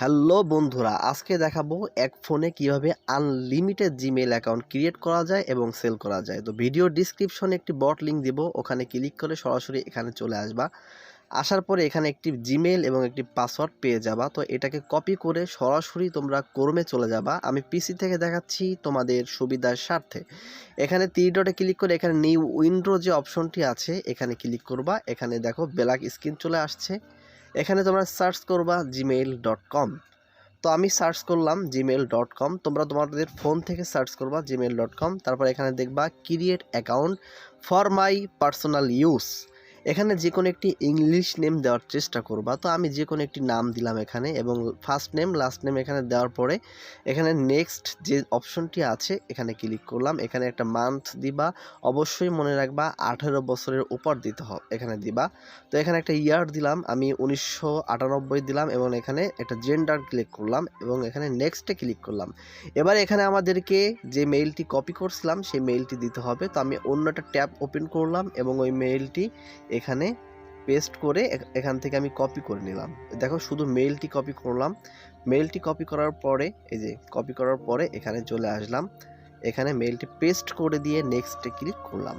Hello বন্ধুরা, আজকে দেখাবো এক ফোনে কীভাবে আনলিমিটেড জিমেল অ্যাকাউন্ট ক্রিয়েট করা যায় এবং সেল করা যায়। তো ভিডিও ডিসক্রিপশনে একটি বট লিঙ্ক দিব, ওখানে ক্লিক করে সরাসরি এখানে চলে আসবা। আসার পরে এখানে একটি জিমেল এবং একটি পাসওয়ার্ড পেয়ে যাবা। তো এটাকে কপি করে সরাসরি তোমরা ক্রোমে চলে যাবা। আমি পিসি থেকে দেখাচ্ছি তোমাদের সুবিধার স্বার্থে। এখানে তীর ক্লিক করে এখানে নিউ উইন্ডো যে অপশনটি আছে, এখানে ক্লিক করবা। এখানে দেখো ব্ল্যাক স্ক্রিন চলে আসছে। এখানে তোমরা সার্চ করবা জিমেইল ডট কম তো আমি সার্চ করলাম জিমেল ডট কম তোমরা তোমাদের ফোন থেকে সার্চ করবা জিমেল ডট কম তারপর এখানে দেখবা create account for my personal use এখানে যে কোনো একটি ইংলিশ নেম দেওয়ার চেষ্টা করবা। তো আমি যে কোনো একটি নাম দিলাম এখানে এবং ফার্স্ট নেম লাস্ট নেম এখানে দেওয়ার পরে এখানে নেক্সট যে অপশনটি আছে, এখানে ক্লিক করলাম। এখানে একটা মান্থ দিবা। অবশ্যই মনে রাখবা আঠেরো বছরের উপর দিতে হবে এখানে দিবা। তো এখানে একটা ইয়ার দিলাম। আমি উনিশশো আটানব্বই দিলাম এবং এখানে একটা জেন্ডার ক্লিক করলাম এবং এখানে নেক্সটে ক্লিক করলাম। এবার এখানে আমাদেরকে যে মেইলটি কপি করছিলাম, সেই মেইলটি দিতে হবে। তো আমি অন্য একটা ট্যাব ওপেন করলাম এবং ওই মেইলটি এখানে পেস্ট করে এখান থেকে আমি কপি করে নিলাম। দেখো শুধু মেইলটি কপি করলাম। মেইলটি কপি করার পরে, এই যে কপি করার পরে এখানে চলে আসলাম। এখানে মেইলটি পেস্ট করে দিয়ে নেক্সটে ক্লিক করলাম।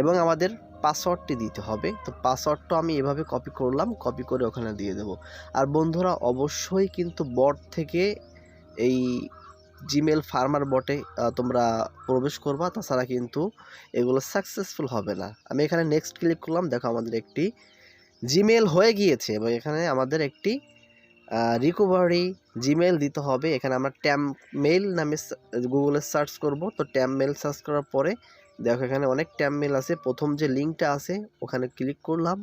এবং আমাদের পাসওয়ার্ডটি দিতে হবে। তো পাসওয়ার্ডটা আমি এভাবে কপি করলাম কপি করে ওখানে দিয়ে দেব। আর বন্ধুরা, অবশ্যই কিন্তু বট থেকে এই জিমেল ফার্মার বটে তোমরা প্রবেশ করবা, তাছাড়া কিন্তু এগুলো সাকসেসফুল হবে না। আমি এখানে নেক্সট ক্লিক করলাম, দেখো আমাদের একটি জিমেল হয়ে গিয়েছে, এবং এখানে আমাদের একটি রিকভারি জিমেল দিতে হবে। এখানে আমরা ট্যাম মেল নামে গুগলে সার্চ করব। তো ট্যাম মেল সার্চ করার পরে, দেখো এখানে অনেক ট্যাম মেল আছে। প্রথম যে লিঙ্কটা আছে, ওখানে ক্লিক করলাম।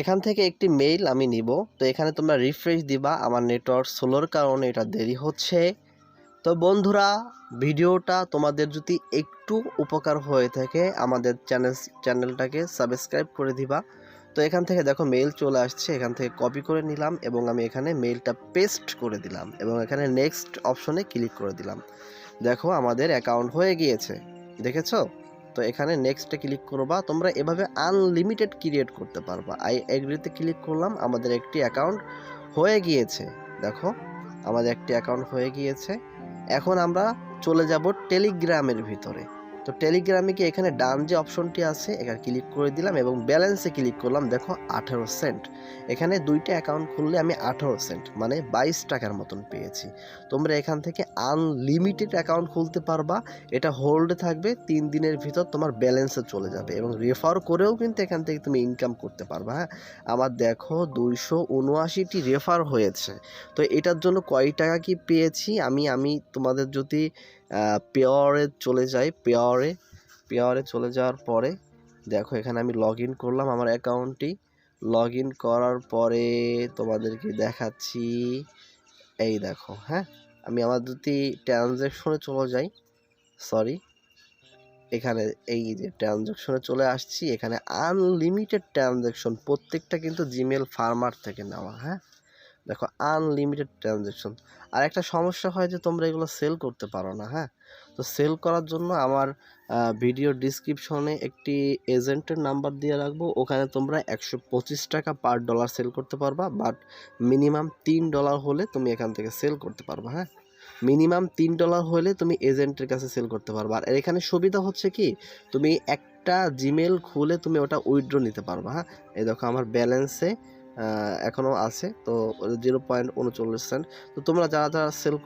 এখান থেকে একটি মেইল আমি নিব। তো এখানে তোমরা রিফ্রেশ দিবা। আমার নেটওয়ার্ক স্লোর কারণে এটা দেরি হচ্ছে। তো বন্ধুরা, ভিডিওটা তোমাদের যদি একটু উপকার হয়ে থাকে, আমাদের চ্যানেল, চ্যানেলটাকে সাবস্ক্রাইব করে দিবা। তো এখান থেকে দেখো মেইল চলে আসছে, এখান থেকে কপি করে নিলাম এবং আমি এখানে মেইলটা পেস্ট করে দিলাম এবং এখানে নেক্সট অপশনে ক্লিক করে দিলাম। দেখো আমাদের অ্যাকাউন্ট হয়ে গিয়েছে, দেখেছ? তো এখানে নেক্সটে ক্লিক করবা, তোমরা এভাবে আনলিমিটেড ক্রিয়েট করতে পারবা। আই এগ্রিতে ক্লিক করলাম, আমাদের একটি অ্যাকাউন্ট হয়ে গিয়েছে, দেখো? আমাদের একটি অ্যাকাউন্ট হয়ে গিয়েছে। এখন আমরা চলে যাব টেলিগ্রামের ভিতরে। তো টেলিগ্রামে কি এখানে ডান যে অপশনটি আছে, এখানে ক্লিক করে দিলাম এবং ব্যালেন্সে ক্লিক করলাম, দেখো আঠেরো সেন্ট এখানে দুইটা অ্যাকাউন্ট খুললে আমি আঠেরো সেন্ট মানে বাইশ টাকার মতন পেয়েছি। তোমরা এখান থেকে আনলিমিটেড অ্যাকাউন্ট খুলতে পারবা, এটা হোল্ডে থাকবে, তিন দিনের ভিতর তোমার ব্যালেন্সে চলে যাবে এবং রেফার করেও কিন্তু এখান থেকে তুমি ইনকাম করতে পারবা হ্যাঁ? আমার দেখো দুইশো উনআশিটি রেফার হয়েছে, তো এটার জন্য কয় টাকা কি পেয়েছি? আমি আমি তোমাদের যদি পেয়ারে চলে যাই, পেয়ারে পেয়ারে চলে যাওয়ার পরে, দেখো এখানে আমি লগ করলাম আমার অ্যাকাউন্টটি লগ করার পরে তোমাদেরকে দেখাচ্ছি, এই দেখো হ্যাঁ? আমি আমার যদি ট্রানজ্যাকশনে চলে যাই সরি এখানে এই যে ট্রানজ্যাকশনে চলে আসছি, এখানে আনলিমিটেড ট্রানজ্যাকশন প্রত্যেকটা কিন্তু জিমেল ফার্মার থেকে নেওয়া হ্যাঁ? দেখো আনলিমিটেড ট্রানজ্যাকশন আর একটা সমস্যা হয় যে তোমরা এগুলো সেল করতে পারো না হ্যাঁ? তো সেল করার জন্য আমার ভিডিও ডিসক্রিপশনে একটি এজেন্টের নাম্বার দিয়ে রাখব। ওখানে তোমরা একশো পঁচিশ টাকা পার ডলার সেল করতে পারবা বাট মিনিমাম তিন ডলার হলে তুমি এখান থেকে সেল করতে পারবা হ্যাঁ? মিনিমাম তিন ডলার হলে তুমি এজেন্টের কাছে সেল করতে পারবা। আর এখানে সুবিধা হচ্ছে কি? তুমি একটা জিমেল খুলে তুমি ওটা উইথড্র নিতে পারবা হ্যাঁ? এই দেখো, আমার ব্যালেন্সে এখনও আছে। তো জিরো পয়েন্ট উনচল্লিশ সেন্ট তো তোমরা যারা যারা সেল